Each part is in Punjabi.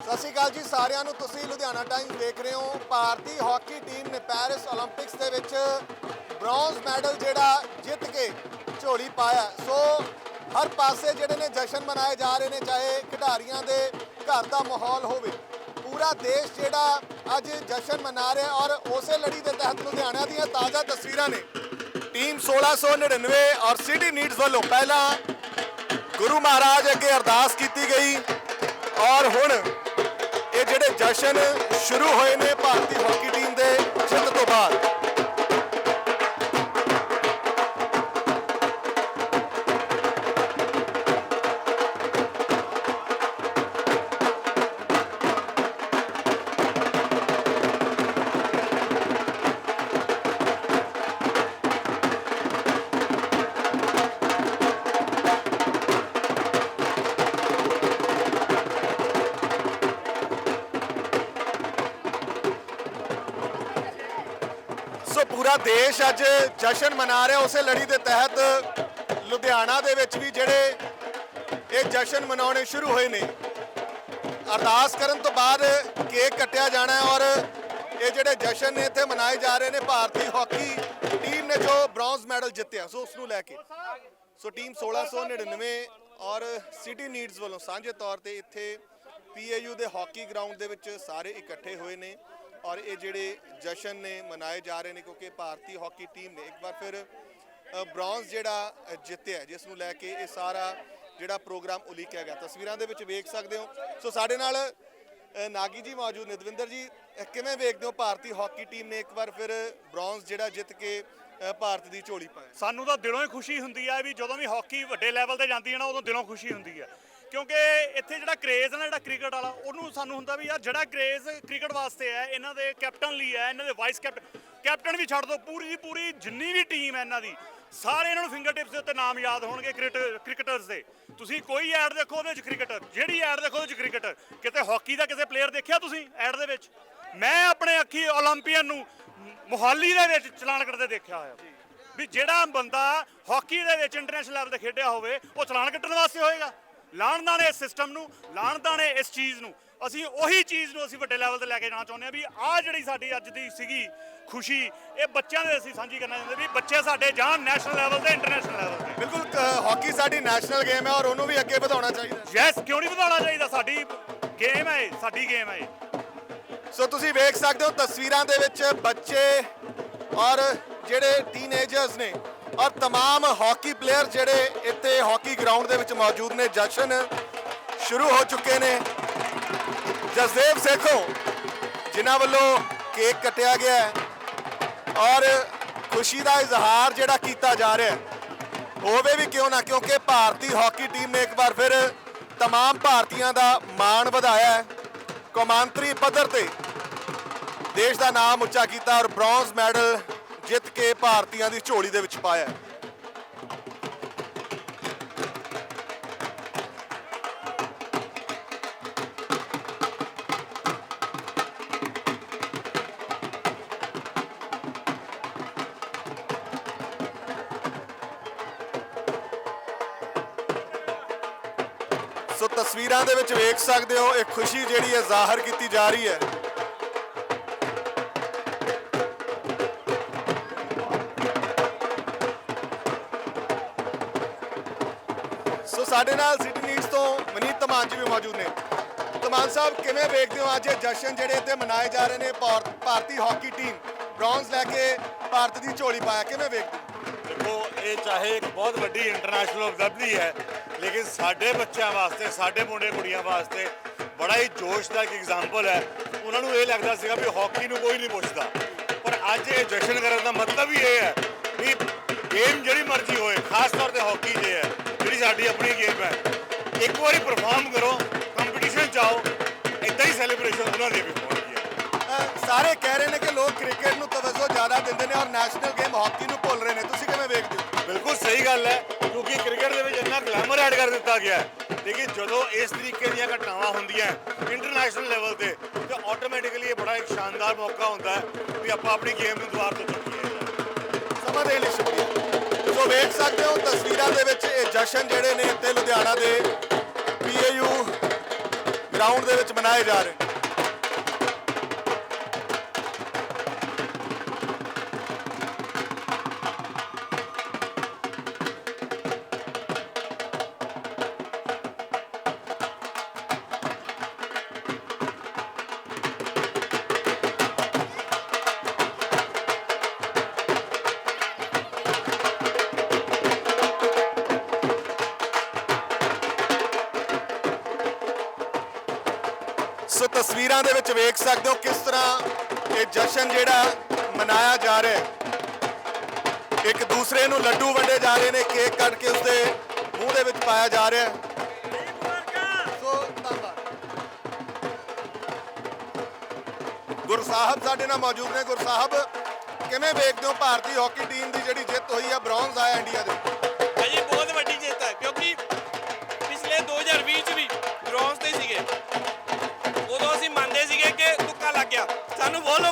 ਸਤਿ ਸ਼੍ਰੀ ਅਕਾਲ ਜੀ ਸਾਰਿਆਂ ਨੂੰ। ਤੁਸੀਂ ਲੁਧਿਆਣਾ ਟਾਈਮ ਦੇਖ ਰਹੇ ਹੋ। ਭਾਰਤੀ ਹਾਕੀ ਟੀਮ ਨੇ ਪੈਰਿਸ 올림픽ਸ ਦੇ ਵਿੱਚ ਬ੍ਰੌਂਜ਼ ਮੈਡਲ ਜਿਹੜਾ ਜਿੱਤ ਕੇ ਝੋਲੀ ਪਾਇਆ। ਸੋ ਹਰ ਪਾਸੇ ਜਿਹੜੇ ਨੇ ਜਸ਼ਨ ਮਨਾਏ ਜਾ ਰਹੇ ਨੇ, ਚਾਹੇ ਖਿਡਾਰੀਆਂ ਦੇ ਘਰ ਦਾ ਮਾਹੌਲ ਹੋਵੇ। ਪੂਰਾ ਦੇਸ਼ ਜਿਹੜਾ ਅੱਜ ਜਸ਼ਨ ਮਨਾ ਰਿਹਾ ਔਰ ਉਸੇ ਲੜੀ ਦੇ ਤਹਿਤ ਲੁਧਿਆਣਾ ਦੀਆਂ ਤਾਜ਼ਾ ਤਸਵੀਰਾਂ ਨੇ। ਟੀਮ 1699 ਔਰ ਸਿਟੀ ਨੀਡਸ ਵੱਲੋਂ ਪਹਿਲਾਂ ਗੁਰੂ ਮਹਾਰਾਜ ਅੱਗੇ ਅਰਦਾਸ ਕੀਤੀ ਗਈ ਔਰ ਹੁਣ ਇਹ ਜਿਹੜੇ ਜਸ਼ਨ ਸ਼ੁਰੂ ਹੋਏ ਨੇ ਭਾਰਤੀ ਹਾਕੀ ਦੇਸ਼ ਅੱਜ ਜਸ਼ਨ ਮਨਾ ਰਿਹਾ, ਉਸੇ ਲੜੀ ਦੇ ਤਹਿਤ ਲੁਧਿਆਣਾ ਦੇ ਵਿੱਚ ਵੀ ਜਿਹੜੇ ਇਹ ਜਸ਼ਨ ਮਨਾਉਣੇ ਸ਼ੁਰੂ ਹੋਏ ਨੇ। ਅਰਦਾਸ ਕਰਨ ਤੋਂ ਬਾਅਦ ਕੇਕ ਕੱਟਿਆ ਜਾਣਾ ਹੈ ਔਰ ਇਹ ਜਿਹੜੇ ਜਸ਼ਨ ਨੇ ਇੱਥੇ ਮਨਾਏ ਜਾ ਰਹੇ ਨੇ, ਭਾਰਤੀ ਹਾਕੀ ਟੀਮ ਨੇ ਜੋ ਬ੍ਰੌਂਜ਼ ਮੈਡਲ ਜਿੱਤਿਆ, ਸੋ ਉਸ ਨੂੰ ਲੈ ਕੇ। ਸੋ ਟੀਮ 1699 ਔਰ ਸਿਟੀ ਨੀਡਸ ਵੱਲੋਂ ਸਾਂਝੇ ਤੌਰ ਤੇ ਇੱਥੇ ਪੀਏਯੂ ਦੇ ਹਾਕੀ ਗਰਾਊਂਡ ਦੇ ਵਿੱਚ ਸਾਰੇ ਇਕੱਠੇ ਹੋਏ ਨੇ। ਔਰ ਇਹ ਜਿਹੜੇ ਜਸ਼ਨ ਨੇ ਮਨਾਏ ਜਾ ਰਹੇ ਨੇ ਕਿਉਂਕਿ ਭਾਰਤੀ ਹਾਕੀ ਟੀਮ ਨੇ ਇੱਕ ਵਾਰ ਫਿਰ ਅ, ਬ੍ਰੌਂਜ਼ ਜਿਹੜਾ ਜਿੱਤਿਆ ਜਿਸ ਨੂੰ ਲੈ ਕੇ ਇਹ ਸਾਰਾ ਜਿਹੜਾ ਪ੍ਰੋਗਰਾਮ ਉਲੀਕਿਆ ਗਿਆ। ਤਸਵੀਰਾਂ ਦੇ ਵਿੱਚ ਵੇਖ ਸਕਦੇ ਹੋ। ਸੋ ਸਾਡੇ ਨਾਲ ਨਾਗੀ ਜੀ ਮੌਜੂਦ ਨੇ। ਦਵਿੰਦਰ ਜੀ ਕਿਵੇਂ ਵੇਖਦੇ ਹੋ ਭਾਰਤੀ ਹਾਕੀ ਟੀਮ ਨੇ ਇੱਕ ਵਾਰ ਫਿਰ ਬ੍ਰੌਂਜ਼ ਜਿਹੜਾ ਜਿੱਤ ਕੇ ਭਾਰਤ ਦੀ ਝੋਲੀ ਪਾਇਆ ਸਾਨੂੰ ਤਾਂ ਦਿਲੋਂ ਹੀ ਖੁਸ਼ੀ ਹੁੰਦੀ ਹੈ ਵੀ ਜਦੋਂ ਵੀ ਹਾਕੀ ਵੱਡੇ ਲੈਵਲ ਤੇ ਜਾਂਦੀ ਹੈ ਨਾ ਉਦੋਂ ਦਿਲੋਂ ਖੁਸ਼ੀ ਹੁੰਦੀ ਹੈ। ਕਿਉਂਕਿ ਇੱਥੇ ਜਿਹੜਾ ਕ੍ਰੇਜ਼ ਹੈ ਨਾ, ਜਿਹੜਾ ਕ੍ਰਿਕਟ ਵਾਲਾ, ਉਹਨੂੰ ਸਾਨੂੰ ਹੁੰਦਾ ਵੀ ਯਾਰ ਜਿਹੜਾ ਕ੍ਰੇਜ਼ ਕ੍ਰਿਕਟ ਵਾਸਤੇ ਹੈ, ਇਹਨਾਂ ਦੇ ਕੈਪਟਨ ਲਈ ਹੈ, ਇਹਨਾਂ ਦੇ ਵਾਈਸ ਕੈਪਟਨ ਕੈਪਟਨ ਵੀ ਛੱਡ ਦੋ, ਪੂਰੀ ਦੀ ਪੂਰੀ ਜਿੰਨੀ ਵੀ ਟੀਮ ਹੈ ਇਹਨਾਂ ਦੀ, ਸਾਰੇ ਇਹਨਾਂ ਨੂੰ ਫਿੰਗਰ ਟਿਪਸ ਦੇ ਉੱਤੇ ਨਾਮ ਯਾਦ ਹੋਣਗੇ ਕ੍ਰਿਕਟਰਸ ਦੇ। ਤੁਸੀਂ ਕੋਈ ਐਡ ਦੇਖੋ ਉਹਦੇ ਵਿੱਚ ਕ੍ਰਿਕਟਰ ਜਿਹੜੀ ਐਡ ਦੇਖੋ ਉਹਦੇ ਵਿੱਚ ਕ੍ਰਿਕਟਰ ਕਿਤੇ ਹਾਕੀ ਦਾ ਕਿਸੇ ਪਲੇਅਰ ਦੇਖਿਆ ਤੁਸੀਂ ਐਡ ਦੇ ਵਿੱਚ? ਮੈਂ ਆਪਣੇ ਅੱਖੀ 올림픽ੀਅਨ ਨੂੰ ਮੁਹਾਲੀ ਦੇ ਵਿੱਚ ਚਲਾਨ ਕੱਟਦੇ ਦੇਖਿਆ ਹੋਇਆ। ਵੀ ਜਿਹੜਾ ਬੰਦਾ ਹਾਕੀ ਦੇ ਵਿੱਚ ਇੰਟਰਨੈਸ਼ਨਲ ਲੈਵਲ ਤੇ ਖੇਡਿਆ ਹੋਵੇ, ਉਹ ਚਲਾਨ ਕੱਟਣ ਵਾਸਤੇ ਹੋਏਗਾ। ਲਾਣਦਾ ਨੇ ਇਸ ਸਿਸਟਮ ਨੂੰ ਲਾਣਦਾ ਨੇ ਇਸ ਚੀਜ਼ ਨੂੰ। ਅਸੀਂ ਉਹੀ ਚੀਜ਼ ਨੂੰ ਅਸੀਂ ਵੱਡੇ ਲੈਵਲ ਤੇ ਲੈ ਕੇ ਜਾਣਾ ਚਾਹੁੰਦੇ ਹਾਂ ਵੀ ਆਹ ਜਿਹੜੀ ਸਾਡੀ ਅੱਜ ਦੀ ਸੀਗੀ ਖੁਸ਼ੀ ਇਹ ਬੱਚਿਆਂ ਦੇ ਅਸੀਂ ਸਾਂਝੀ ਕਰਨਾ ਚਾਹੁੰਦੇ ਵੀ ਬੱਚੇ ਸਾਡੇ ਜਾਣ ਨੈਸ਼ਨਲ ਲੈਵਲ ਤੇ ਇੰਟਰਨੈਸ਼ਨਲ ਲੈਵਲ ਤੇ। ਬਿਲਕੁਲ ਹਾਕੀ ਸਾਡੀ ਨੈਸ਼ਨਲ ਗੇਮ ਹੈ ਔਰ ਉਹਨੂੰ ਵੀ ਅੱਗੇ ਵਧਾਉਣਾ ਚਾਹੀਦਾ ਯੈਸ ਕਿਉਂ ਨਹੀਂ ਵਧਾਉਣਾ ਚਾਹੀਦਾ? ਸਾਡੀ ਗੇਮ ਹੈ ਸਾਡੀ ਗੇਮ ਹੈ। ਸੋ ਤੁਸੀਂ ਵੇਖ ਸਕਦੇ ਹੋ ਤਸਵੀਰਾਂ ਦੇ ਵਿੱਚ ਬੱਚੇ ਔਰ ਜਿਹੜੇ ਟੀਨੇਜਰਸ ਨੇ ਔਰ तमाम ਹਾਕੀ ਪਲੇਅਰ ਜਿਹੜੇ ਇੱਥੇ ਹਾਕੀ ਗਰਾਊਂਡ ਦੇ ਵਿੱਚ ਮੌਜੂਦ ਨੇ ਜਸ਼ਨ ਸ਼ੁਰੂ ਹੋ ਚੁੱਕੇ ਨੇ ਜਸਦੇਵ ਸੇਖੋ ਜਿਨ੍ਹਾਂ ਵੱਲੋਂ ਕੇਕ ਕੱਟਿਆ ਗਿਆ ਹੈ ਔਰ ਖੁਸ਼ੀ ਦਾ ਇਜ਼ਹਾਰ ਜਿਹੜਾ ਕੀਤਾ ਜਾ ਰਿਹਾ ਹੈ ਹੋਵੇ ਵੀ ਕਿਉਂ ਨਾ ਕਿਉਂਕਿ ਭਾਰਤੀ ਹਾਕੀ ਟੀਮ ਨੇ ਇੱਕ ਵਾਰ ਫਿਰ तमाम ਭਾਰਤੀਆਂ ਦਾ ਮਾਣ ਵਧਾਇਆ ਹੈ ਕੌਮਾਂਤਰੀ ਪੱਧਰ ਤੇ ਦੇਸ਼ ਦਾ ਨਾਮ ਉੱਚਾ ਕੀਤਾ ਔਰ ਬ੍ਰੌਂਜ਼ ਮੈਡਲ ਜਿੱਤ ਕੇ ਭਾਰਤੀਆਂ ਦੀ ਝੋਲੀ ਦੇ ਵਿੱਚ ਪਾਇਆ ਹੈ। ਸੋ ਤਸਵੀਰਾਂ ਦੇ ਵਿੱਚ ਵੇਖ ਸਕਦੇ ਹੋ, ਇਹ ਖੁਸ਼ੀ ਜਿਹੜੀ ਹੈ ਜ਼ਾਹਰ ਕੀਤੀ ਜਾ ਰਹੀ ਹੈ ਸੋ ਸਾਡੇ ਨਾਲ ਸਿਟੀ ਨੀਡਸ ਤੋਂ ਮਨੀਤ ਤਮਾਨ ਜੀ ਵੀ ਮੌਜੂਦ ਨੇ। ਤਮਾਨ ਸਾਹਿਬ, ਕਿਵੇਂ ਵੇਖਦੇ ਹੋ ਅੱਜ ਇਹ ਜਸ਼ਨ ਜਿਹੜੇ ਇੱਥੇ ਮਨਾਏ ਜਾ ਰਹੇ ਨੇ ਭਾਰ- ਭਾਰਤੀ ਹਾਕੀ ਟੀਮ? ਬ੍ਰੌਂਜ਼ ਲੈ ਕੇ ਭਾਰਤ ਦੀ ਝੋਲੀ ਪਾਇਆ, ਕਿਵੇਂ ਵੇਖਦੇ ਹੋ? ਦੇਖੋ, ਇਹ ਚਾਹੇ ਇੱਕ ਬਹੁਤ ਵੱਡੀ ਇੰਟਰਨੈਸ਼ਨਲ ਉਪਲਬਧੀ ਹੈ, ਲੇਕਿਨ ਸਾਡੇ ਬੱਚਿਆਂ ਵਾਸਤੇ, ਸਾਡੇ ਮੁੰਡੇ ਕੁੜੀਆਂ ਵਾਸਤੇ ਬੜਾ ਹੀ ਜੋਸ਼ ਦਾ ਇੱਕ ਐਗਜ਼ਾਮਪਲ ਹੈ। ਉਹਨਾਂ ਨੂੰ ਇਹ ਲੱਗਦਾ ਸੀਗਾ ਵੀ ਹਾਕੀ ਨੂੰ ਕੋਈ ਨਹੀਂ ਪੁੱਛਦਾ। ਪਰ ਅੱਜ ਇਹ ਜਸ਼ਨ ਕਰਨ ਦਾ ਮਤਲਬ ਹੀ ਇਹ ਹੈ ਵੀ ਗੇਮ ਜਿਹੜੀ ਮਰਜ਼ੀ ਹੋਏ, ਖਾਸ ਤੌਰ ਤੇ ਹਾਕੀ ਜੇ ਹੈ। ਜਿਹੜੀ ਸਾਡੀ ਆਪਣੀ ਗੇਮ ਹੈ। ਇੱਕ ਵਾਰੀ ਪਰਫਾਰਮ ਕਰੋ ਕੰਪੀਟੀਸ਼ਨ ਚਾਓ ਇਦਾਂ ਹੀ ਸੈਲੀਬ੍ਰੇਸ਼ਨ ਉਹਨਾਂ ਦੀ ਵੀ ਹੋਣੀ ਹੈ। ਸਾਰੇ ਕਹਿ ਰਹੇ ਨੇ ਕਿ ਲੋਕ ਕ੍ਰਿਕਟ ਨੂੰ ਤਵੱਜੋ ਜ਼ਿਆਦਾ ਦਿੰਦੇ ਨੇ ਔਰ ਨੈਸ਼ਨਲ ਗੇਮ ਹਾਕੀ ਨੂੰ ਭੁੱਲ ਰਹੇ ਨੇ। ਤੁਸੀਂ ਕਿਵੇਂ ਵੇਖਦੇ ਹੋ? ਬਿਲਕੁਲ ਸਹੀ ਗੱਲ ਹੈ ਕਿਉਂਕਿ ਕ੍ਰਿਕਟ ਦੇ ਵਿੱਚ ਇੰਨਾ ਗਲੈਮਰ ਐਡ ਕਰ ਦਿੱਤਾ ਗਿਆ ਹੈ। ਲੇਕਿਨ ਜਦੋਂ ਇਸ ਤਰੀਕੇ ਦੀਆਂ ਘਟਨਾਵਾਂ ਹੁੰਦੀਆਂ ਇੰਟਰਨੈਸ਼ਨਲ ਲੈਵਲ ਤੇ ਤੇ ਆਟੋਮੈਟਿਕਲੀ ਇਹ ਬੜਾ ਇੱਕ ਸ਼ਾਨਦਾਰ ਮੌਕਾ ਹੁੰਦਾ ਹੈ ਵੀ ਆਪਾਂ ਆਪਣੀ ਗੇਮ ਨੂੰ ਦੁਬਾਰਾ ਤੋਂ ਚੁੱਕੀਏ। ਸਮਾਂ ਦੇਣ ਲਈ ਸ਼ੁਕਰੀਆ। ਵੇਖ ਸਕਦੇ ਹੋ ਤਸਵੀਰਾਂ ਦੇ ਵਿੱਚ ਇਹ ਜਸ਼ਨ ਜਿਹੜੇ ਨੇ ਇੱਥੇ ਲੁਧਿਆਣਾ ਦੇ ਪੀਏਯੂ ਗਰਾਊਂਡ ਦੇ ਵਿੱਚ ਮਨਾਏ ਜਾ ਰਹੇ ਵਿੱਚ ਵੇਖ ਸਕਦੇ ਹੋ ਕਿਸ ਤਰ੍ਹਾਂ ਇਹ ਜਸ਼ਨ ਜਿਹੜਾ ਮਨਾਇਆ ਜਾ ਰਿਹਾ ਹੈ। ਇੱਕ ਦੂਸਰੇ ਨੂੰ ਲੱਡੂ ਵੰਡੇ ਜਾ ਰਹੇ ਨੇ, ਕੇਕ ਕੱਟ ਕੇ ਉਸਦੇ ਮੂੰਹ ਦੇ ਵਿੱਚ ਪਾਇਆ ਜਾ ਰਿਹਾ ਹੈ। ਗੁਰ ਸਾਹਿਬ ਸਾਡੇ ਨਾਲ ਮੌਜੂਦ ਨੇ। ਗੁਰ ਸਾਹਿਬ, ਕਿਵੇਂ ਵੇਖਦੇ ਹੋ ਭਾਰਤੀ ਹਾਕੀ ਟੀਮ ਦੀ ਜਿਹੜੀ ਜਿੱਤ ਹੋਈ ਹੈ, ਬ੍ਰੌਂਜ਼ ਆਇਆ ਇੰਡੀਆ ਦੇ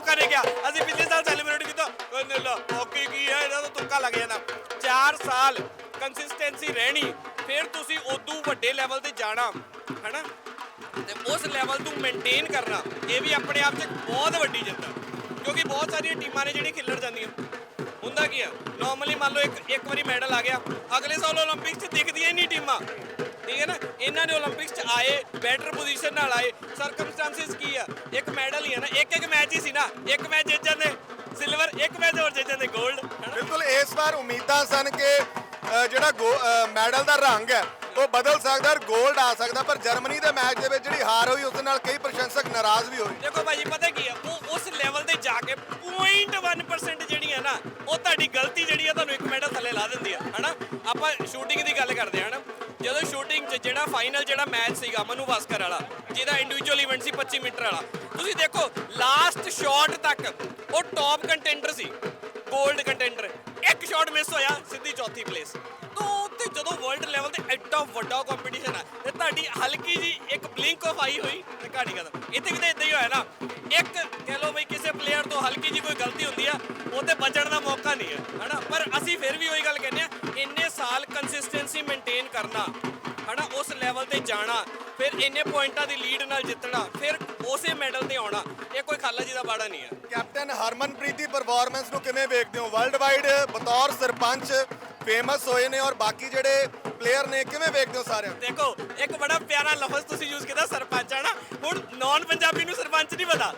ਤੁੱਕਾ ਗਿਆ। ਅਸੀਂ ਪਿਛਲੇ ਸਾਲ ਸੈਲੀਬ੍ਰੇਟ ਕੀਤਾ। ਕਹਿੰਦੇ ਲਾ ਹਾਕੀ ਕੀ ਹੈ? ਇਹਦਾ ਤਾਂ ਤੁੱਕਾ ਲੱਗ ਜਾਣਾ। 4 ਸਾਲ ਕੰਸਿਸਟੈਂਸੀ ਰਹਿਣੀ। ਫਿਰ ਤੁਸੀਂ ਉਦੋਂ ਵੱਡੇ ਲੈਵਲ ਤੇ ਜਾਣਾ, ਹੈਨਾ? ਤੇ ਉਸ ਲੈਵਲ ਨੂੰ ਮੇਨਟੇਨ ਕਰਨਾ। ਇਹ ਵੀ ਆਪਣੇ ਆਪ 'ਚ ਬਹੁਤ ਵੱਡੀ ਜਿੱਤ ਹੈ ਕਿਉਂਕਿ ਬਹੁਤ ਸਾਰੀਆਂ ਟੀਮਾਂ ਨੇ ਜਿਹੜੀਆਂ ਖਿੱਲੜ ਜਾਂਦੀਆਂ। ਹੁੰਦਾ ਕੀ ਆ? ਨਾਰਮਲੀ ਮੰਨ ਲਓ ਇੱਕ ਇੱਕ ਵਾਰੀ ਮੈਡਲ ਆ ਗਿਆ। ਅਗਲੇ ਸਾਲ 올림픽 'ਚ ਦਿਖਦੀਆਂ ਹੀ ਨਹੀਂ ਟੀਮਾਂ। ਠੀਕ ਹੈ ਨਾ? ਇਹਨਾਂ ਨੇ 올림픽ਸ 'ਚ ਆਏ ਬੈਟਰ ਪੋਜੀਸ਼ਨ ਨਾਲ ਆਏ। ਸਰਕਮਸਟੈਂਸਸ ਕੀ ਆ? ਇੱਕ ਮੈਡਲ ਹੀ ਆ ਨਾ। ਇੱਕ ਇੱਕ ਮੈਚ ਹੀ ਸੀ ਨਾ। ਇੱਕ ਮੈਚ ਜਿੱਤ ਜਾਂਦੇ। ਸਿਲਵਰ ਇੱਕ ਮੈਚ ਹੋਰ ਜਿੱਤ ਜਾਂਦੇ। 골ਡ ਬਿਲਕੁਲ ਇਸ ਵਾਰ ਉਮੀਦਾਂ ਸਨ ਕਿ ਜਿਹੜਾ ਮੈਡਲ ਦਾ ਰੰਗ ਹੈ ਉਹ ਬਦਲ ਸਕਦਾ ਔਰ 골ਡ ਆ ਸਕਦਾ। ਪਰ ਜਰਮਨੀ ਦੇ ਮੈਚ ਦੇ ਵਿੱਚ ਜਿਹੜੀ ਹਾਰ ਹੋਈ ਉਸ ਨਾਲ ਕਈ ਪ੍ਰਸ਼ੰਸਕ ਨਾਰਾਜ਼ ਵੀ ਹੋਏ। ਦੇਖੋ ਭਾਜੀ ਪਤਾ ਕੀ ਆ? ਉਹ ਉਸ ਲੈਵਲ ਤੇ ਜਾ ਕੇ 0.1% ਜਿਹੜੀ ਹੈ ਨਾ ਉਹ ਤੁਹਾਡੀ ਗਲਤੀ ਜਿਹੜੀ ਆ ਤੁਹਾਨੂੰ ਇੱਕ ਮੈਡਲ ਥੱਲੇ ਲਾ ਦਿੰਦੀ ਆ। ਹਨਾ ਆਪਾਂ ਸ਼ੂਟਿੰਗ ਦੀ ਗੱਲ ਕਰਦੇ ਆ ਹਨਾ ਜਦੋਂ ਸ਼ੂਟਿੰਗ 'ਚ ਜਿਹੜਾ ਫਾਈਨਲ ਜਿਹੜਾ ਮੈਚ ਸੀਗਾ ਮਨੂ ਭਾਸਕਰ ਵਾਲਾ, ਜਿਹਦਾ ਇੰਡੀਵਿਜੂਅਲ ਇਵੈਂਟ ਸੀ 25 ਮੀਟਰ ਵਾਲਾ, ਤੁਸੀਂ ਦੇਖੋ ਲਾਸਟ ਸ਼ਾਟ ਤੱਕ ਉਹ ਟੌਪ ਕੰਟੈਂਡਰ ਸੀ 골ਡ ਕੰਟੈਂਡਰ ਇੱਕ ਸ਼ਾਟ ਮਿਸ ਹੋਇਆ ਸਿੱਧੀ ਚੌਥੀ ਪਲੇਸ ਤੋਂ ਉੱਤੇ ਜਦੋਂ ਵਰਲਡ ਲੈਵਲ ਤੇ ਐਡਾ ਵੱਡਾ ਕੰਪੀਟੀਸ਼ਨ ਹੈ ਤੇ ਤੁਹਾਡੀ ਹਲਕੀ ਜੀ ਇੱਕ ਬਲਿੰਕ ਆਫ ਆਈ ਹੋਈ, ਤੇ ਘਾਟੀ ਕਦਮ ਇੱਥੇ ਵੀ ਤਾਂ ਇਦਾਂ ਹੀ ਹੋਇਆ ਨਾ, ਇੱਕ ਕਹਿ ਲਓ ਬਈ ਤੇ ਜਾਣਾ ਫਿਰ ਇੰਨੇ ਪੁਆਇੰਟਾਂ ਦੀ ਲੀਡ ਨਾਲ ਜਿੱਤਣਾ ਫਿਰ ਉਸੇ ਮੈਡਲ ਤੇ ਆਉਣਾ ਇਹ ਕੋਈ ਖਾਲਾ ਜੀ ਦਾ ਬਾੜਾ ਨਹੀਂ ਹੈ। ਕੈਪਟਨ ਹਰਮਨਪ੍ਰੀਤ ਦੀ ਪਰਫਾਰਮੈਂਸ ਨੂੰ ਕਿਵੇਂ ਵੇਖਦੇ ਹੋ? ਵਰਲਡ ਵਾਈਡ ਬਤੌਰ ਸਰਪੰਚ ਫੇਮਸ ਹੋਏ ਨੇ ਔਰ ਬਾਕੀ ਜਿਹੜੇ ਪਲੇਅਰ ਨੇ ਕਿਵੇਂ ਵੇਖਦੇ ਹੋ ਸਾਰਿਆਂ ਦੇਖੋ ਇੱਕ ਬੜਾ ਪਿਆਰਾ ਲਫ਼ਜ਼ ਤੁਸੀਂ ਯੂਜ਼ ਕੀਤਾ ਸਰਪੰਚ ਹੈ ਨਾ? ਹੁਣ ਨਾਨ ਪੰਜਾਬੀ ਨੂੰ ਸਰਪੰਚ ਨਹੀਂ ਪਤਾ।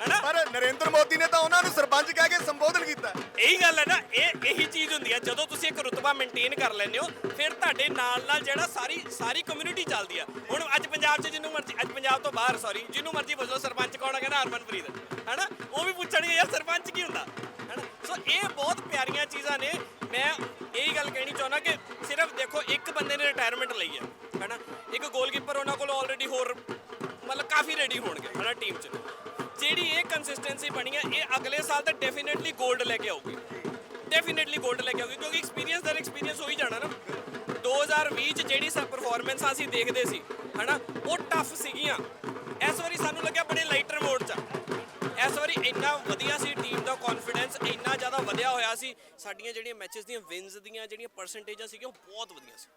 ਹੈਨਾ ਪਰ ਨਰਿੰਦਰ ਮੋਦੀ ਨੇ ਤਾਂ ਉਹਨਾਂ ਨੂੰ ਸਰਪੰਚ ਕਹਿ ਕੇ ਸੰਬੋਧਨ ਕੀਤਾ। ਇਹੀ ਗੱਲ ਹੈ ਨਾ ਇਹ ਇਹੀ ਚੀਜ਼ ਹੁੰਦੀ ਹੈ ਜਦੋਂ ਤੁਸੀਂ ਇੱਕ ਰੁਤਬਾ ਮੇਨਟੇਨ ਕਰ ਲੈਂਦੇ ਹੋ ਫਿਰ ਤੁਹਾਡੇ ਨਾਲ ਨਾਲ ਜਿਹੜਾ ਸਾਰੀ ਸਾਰੀ ਕਮਿਊਨਿਟੀ ਚੱਲਦੀ ਆ। ਹੁਣ ਅੱਜ ਪੰਜਾਬ 'ਚ ਜਿਹਨੂੰ ਮਰਜ਼ੀ ਅੱਜ ਪੰਜਾਬ ਤੋਂ ਬਾਹਰ ਸੌਰੀ ਜਿਹਨੂੰ ਮਰਜ਼ੀ ਲਓ ਸਰਪੰਚ ਕੌਣ ਹੈ ਕਹਿੰਦਾ ਹਰਮਨਪ੍ਰੀਤ। ਹੈਨਾ? ਉਹ ਵੀ ਪੁੱਛਣਗੇ ਯਾਰ ਸਰਪੰਚ ਕੀ ਹੁੰਦਾ? ਹੈਨਾ? ਸੋ ਇਹ ਬਹੁਤ ਪਿਆਰੀਆਂ ਚੀਜ਼ਾਂ ਨੇ। ਮੈਂ ਇਹੀ ਗੱਲ ਕਹਿਣੀ ਚਾਹੁੰਦਾ ਕਿ ਸਿਰਫ ਦੇਖੋ ਇੱਕ ਬੰਦੇ ਨੇ ਰਿਟਾਇਰਮੈਂਟ ਲਈ ਹੈ ਹੈਨਾ? ਇੱਕ ਗੋਲਕੀਪਰ ਉਹਨਾਂ ਕੋਲ ਆਲਰੇਡੀ ਹੋਰ ਮਤਲਬ ਕਾਫੀ ਰੈਡੀ ਹੋਣਗੇ ਹਨਾ ਟੀਮ 'ਚ। ਜਿਹੜੀ ਇਹ ਕੰਸਿਸਟੈਂਸੀ ਬਣੀ ਹੈ ਇਹ ਅਗਲੇ ਸਾਲ ਤਾਂ ਡੈਫੀਨਿਟਲੀ 골ਡ ਲੈ ਕੇ ਆਊਗੀ। ਡੈਫੀਨਿਟਲੀ 골ਡ ਲੈ ਕੇ ਆਊਗੀ, ਕਿਉਂਕਿ ਐਕਸਪੀਰੀਅੰਸ ਦਰ ਐਕਸਪੀਰੀਅੰਸ ਹੋਈ ਜਾਣਾ ਨਾ। 2020 ਚ ਜਿਹੜੀ ਸਭ ਪਰਫਾਰਮੈਂਸਾਂ ਅਸੀਂ ਦੇਖਦੇ ਸੀ, ਹਨਾ? ਉਹ ਟਫ ਸੀਗੀਆਂ। ਇਸ ਵਾਰੀ ਸਾਨੂੰ ਲੱਗਿਆ ਬੜੇ ਲਾਈਟਰ ਮੋਡ 'ਚ ਆ। ਇਸ ਵਾਰੀ ਇੰਨਾ ਵਧੀਆ ਸੀ ਟੀਮ ਦਾ ਕੌਨਫੀਡੈਂਸ ਇੰਨਾ ਜ਼ਿਆਦਾ ਵਧਿਆ ਹੋਇਆ ਸੀ। ਸਾਡੀਆਂ ਜਿਹੜੀਆਂ ਮੈਚਸ ਦੀਆਂ ਵਿਨਸ ਦੀਆਂ, ਜਿਹੜੀਆਂ ਪਰਸੈਂਟੇਜਾਂ ਸੀਗੀਆਂ, ਉਹ ਬਹੁਤ ਵਧੀਆ ਸੀ।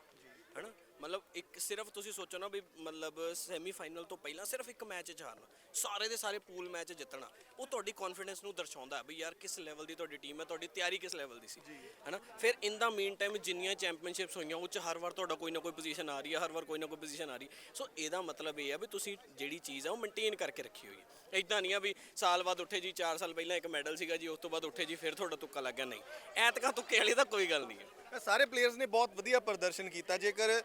ਹਨਾ? ਮਤਲਬ ਇੱਕ ਸਿਰਫ ਤੁਸੀਂ ਸੋਚੋ ਨਾ ਵੀ ਮਤਲਬ ਸੈਮੀ ਫਾਈਨਲ ਤੋਂ ਪਹਿਲਾਂ ਸਿਰਫ ਇੱਕ ਮੈਚ 'ਚ ਹਾਰਨਾ ਸਾਰੇ ਦੇ ਸਾਰੇ ਪੂਲ ਮੈਚ ਜਿੱਤਣਾ ਉਹ ਤੁਹਾਡੀ ਕੌਨਫੀਡੈਂਸ ਨੂੰ ਦਰਸਾਉਂਦਾ ਵੀ ਯਾਰ ਕਿਸ ਲੈਵਲ ਦੀ ਤੁਹਾਡੀ ਟੀਮ ਹੈ ਤੁਹਾਡੀ ਤਿਆਰੀ ਕਿਸ ਲੈਵਲ ਦੀ ਸੀ ਹਨਾ? ਫਿਰ ਇਨ ਦਾ ਮੀਨ ਟਾਈਮ ਜਿੰਨੀਆਂ ਚੈਂਪੀਅਨਸ਼ਿਪਸ ਹੋਈਆਂ ਉਹ 'ਚ ਹਰ ਵਾਰ ਤੁਹਾਡਾ ਕੋਈ ਨਾ ਕੋਈ ਪੋਜੀਸ਼ਨ ਆ ਰਹੀ ਹੈ ਹਰ ਵਾਰ ਕੋਈ ਨਾ ਕੋਈ ਪੋਜੀਸ਼ਨ ਆ ਰਹੀ ਸੋ ਇਹਦਾ ਮਤਲਬ ਇਹ ਹੈ ਵੀ ਤੁਸੀਂ ਜਿਹੜੀ ਚੀਜ਼ ਆ ਉਹ ਮੇਨਟੇਨ ਕਰਕੇ ਰੱਖੀ ਹੋਈ ਹੈ। ਇਦਾਂ ਨਹੀਂ ਆ ਵੀ ਸਾਲ ਬਾਅਦ ਉੱਠੇ ਜੀ 4 ਸਾਲ ਪਹਿਲਾਂ ਇੱਕ ਮੈਡਲ ਸੀਗਾ ਜੀ ਉਸ ਤੋਂ ਬਾਅਦ ਉੱਠੇ ਜੀ ਫਿਰ ਤੁਹਾਡਾ ਤੁੱਕਾ ਲੱਗ ਨਹੀਂ। ਐਤਕਾਂ ਤੁੱਕੇ ਵਾਲੀ ਤਾਂ ਕੋਈ ਗੱਲ ਨਹੀਂ ਹੈ। ਸਾਰੇ ਪਲੇਅਰਸ ਨੇ ਬਹੁਤ ਵਧੀਆ ਪ੍ਰਦਰਸ਼ਨ ਕੀਤਾ। ਜੇਕਰ